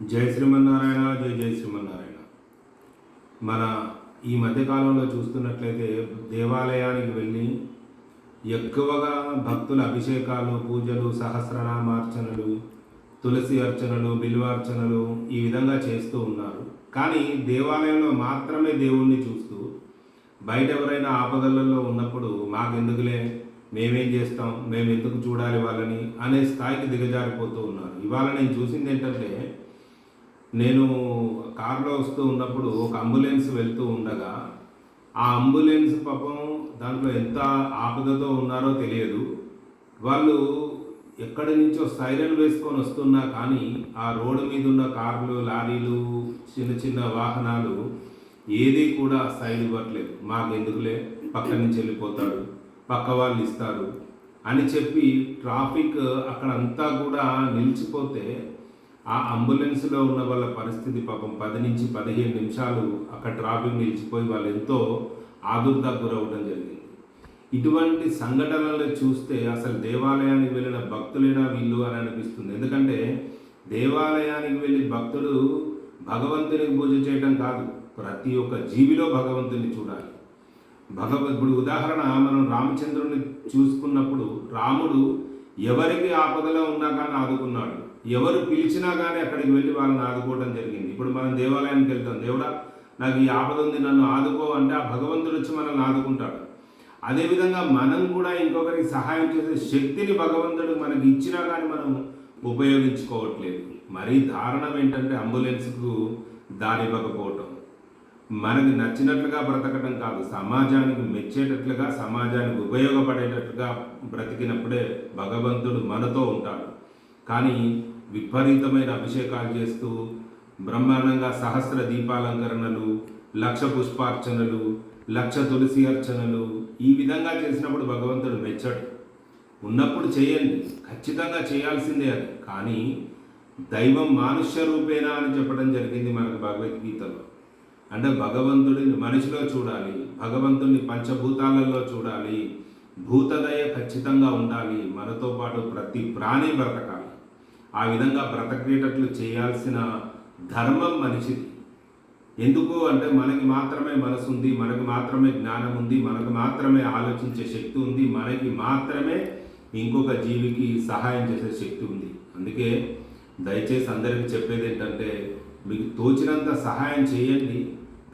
జై శ్రీమన్నారాయణ జై జై శ్రీమన్నారాయణ. మన ఈ మధ్యకాలంలో చూస్తున్నట్లయితే దేవాలయానికి వెళ్ళి ఎక్కువగా భక్తుల అభిషేకాలు పూజలు సహస్రనామార్చనలు తులసి అర్చనలు బిల్వార్చనలు ఈ విధంగా చేస్తూ ఉన్నారు. కానీ దేవాలయంలో మాత్రమే దేవుణ్ణి చూస్తూ బయట ఎవరైనా ఆపదలలో ఉన్నప్పుడు మాకెందుకులే మేమేం చేస్తాం మేము ఎందుకు చూడాలి వాళ్ళని అనే స్థాయికి దిగజారిపోతూ ఉన్నారు. ఇవాళ నేను చూసింది ఏంటంటే నేను కారులో వస్తూ ఉన్నప్పుడు ఒక అంబులెన్స్ వెళ్తూ ఉండగా ఆ అంబులెన్స్ పాపం దాంట్లో ఎంత ఆపదతో ఉన్నారో తెలియదు. వాళ్ళు ఎక్కడి నుంచో సైరన్ వేసుకొని వస్తున్నా కానీ ఆ రోడ్డు మీద ఉన్న కార్లు లారీలు చిన్న చిన్న వాహనాలు ఏది కూడా సైడ్ ఇవ్వట్లేదు. మాకు ఎందుకులే పక్క నుంచి వెళ్ళిపోతాడు పక్క వాళ్ళు ఇస్తారు. అని చెప్పి ట్రాఫిక్ అక్కడ అంతా కూడా నిలిచిపోతే ఆ అంబులెన్స్లో ఉన్న వాళ్ళ పరిస్థితి పాపం పది నుంచి పదిహేను నిమిషాలు అక్కడ ట్రాఫిక్ నిలిచిపోయి వాళ్ళు ఎంతో ఆదుర్దా గురవడం జరిగింది. ఇటువంటి సంఘటనలు చూస్తే అసలు దేవాలయానికి వెళ్ళిన భక్తులేనా వీళ్ళు అని అనిపిస్తుంది. ఎందుకంటే దేవాలయానికి వెళ్ళి భక్తుడు భగవంతునికి పూజ చేయడం కాదు ప్రతి ఒక్క జీవిలో భగవంతుని చూడాలి. భగవ ఇప్పుడు ఉదాహరణ మనం రామచంద్రుని చూసుకున్నప్పుడు రాముడు ఎవరికి ఆపదలో ఉన్నా కానీ ఆదుకున్నాడు. ఎవరు పిలిచినా కానీ అక్కడికి వెళ్ళి వాళ్ళని ఆదుకోవడం జరిగింది. ఇప్పుడు మనం దేవాలయానికి వెళ్తాం. దేవుడా నాకు ఈ ఆపద ఉంది నన్ను ఆదుకో అంటే ఆ భగవంతుడు వచ్చి మనల్ని ఆదుకుంటాడు. అదేవిధంగా మనం కూడా ఇంకొకరికి సహాయం చేసే శక్తిని భగవంతుడు మనకి ఇచ్చినా కానీ మనం ఉపయోగించుకోవట్లేదు. మరీ దారుణం ఏంటంటే అంబులెన్స్కు దారి ఇవ్వకపోవటం. మనకి నచ్చినట్లుగా బ్రతకటం కాదు. సమాజానికి మెచ్చేటట్లుగా సమాజానికి ఉపయోగపడేటట్లుగా బ్రతికినప్పుడే భగవంతుడు మనతో ఉంటాడు. కానీ విపరీతమైన అభిషేకాలు చేస్తూ బ్రహ్మాండంగా సహస్ర దీపాలంకరణలు లక్ష పుష్పార్చనలు లక్ష తులసి అర్చనలు ఈ విధంగా చేసినప్పుడు భగవంతుడు మెచ్చడు. ఉన్నప్పుడు చేయండి ఖచ్చితంగా చేయాల్సిందే అది. కానీ దైవం మానుష్య రూపేనా అని చెప్పడం జరిగింది మనకు భగవద్గీతలో. అంటే భగవంతుడిని మనిషిలో చూడాలి భగవంతుడిని పంచభూతాలలో చూడాలి భూతదయ ఖచ్చితంగా ఉండాలి మనతో పాటు ప్రతి ప్రాణి బ్రతకాలి. ఆ విధంగా బ్రతకేటట్లు చేయాల్సిన ధర్మం మనిషిది. ఎందుకు అంటే మనకి మాత్రమే మనసు ఉంది మనకి మాత్రమే జ్ఞానం ఉంది మనకు మాత్రమే ఆలోచించే శక్తి ఉంది మనకి మాత్రమే ఇంకొక జీవికి సహాయం చేసే శక్తి ఉంది అందుకే దయచేసి అందరికీ చెప్పేది ఏంటంటే మీకు తోచినంత సహాయం చేయండి.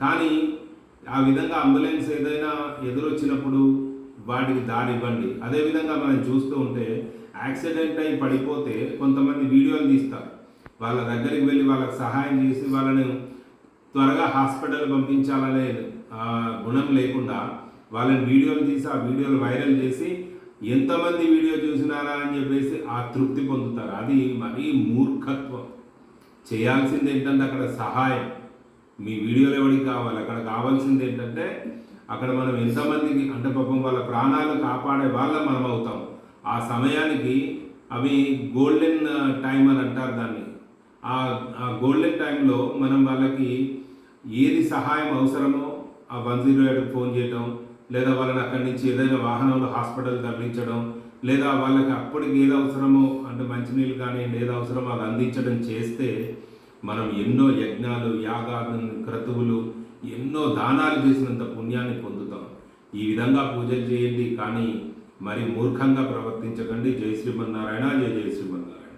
కానీ ఆ విధంగా అంబులెన్స్ ఏదైనా ఎదురొచ్చినప్పుడు వాటికి దారి ఇవ్వండి అదేవిధంగా మనం చూస్తూ ఉంటే యాక్సిడెంట్ అయి పడిపోతే కొంతమంది వీడియోలు తీస్తారు. వాళ్ళ దగ్గరికి వెళ్ళి వాళ్ళకి సహాయం చేసి వాళ్ళని త్వరగా హాస్పిటల్ పంపించాలనే గుణం లేకుండా వాళ్ళని వీడియోలు తీసి ఆ వీడియోలు వైరల్ చేసి ఎంతమంది వీడియో చూసినారా అని చెప్పేసి ఆ తృప్తి పొందుతారు. అది మరీ మూర్ఖత్వం. చేయాల్సింది ఏంటంటే అక్కడ సహాయం. మీ వీడియోలు ఎవరికి కావాలి? అక్కడ కావాల్సింది ఏంటంటే అక్కడ మనం ఎంతమందికి అంటే పాపం వాళ్ళ ప్రాణాలు కాపాడే వాళ్ళ మనం అవుతాం ఆ సమయానికి అవి గోల్డెన్ టైం అని అంటారు దాన్ని. ఆ గోల్డెన్ టైంలో మనం వాళ్ళకి ఏది సహాయం అవసరమో ఆ వన్ జీరో ఎయిట్కి ఫోన్ చేయటం లేదా వాళ్ళని అక్కడి నుంచి ఏదైనా వాహనంలో హాస్పిటల్ తరలించడం లేదా వాళ్ళకి అప్పటికి ఏది అవసరమో అంటే మంచినీళ్ళు కానీ ఏది అవసరమో అది అందించడం చేస్తే మనం ఎన్నో యజ్ఞాలు యాగాలు క్రతువులు ఎన్నో దానాలు చేసినంత పుణ్యాన్ని పొందుతాం. ఈ విధంగా పూజలు చేయండి కానీ మరి మూర్ఖంగా ప్రవర్తించకండి. జై శ్రీమన్నారాయణ జై జై శ్రీమన్నారాయణ.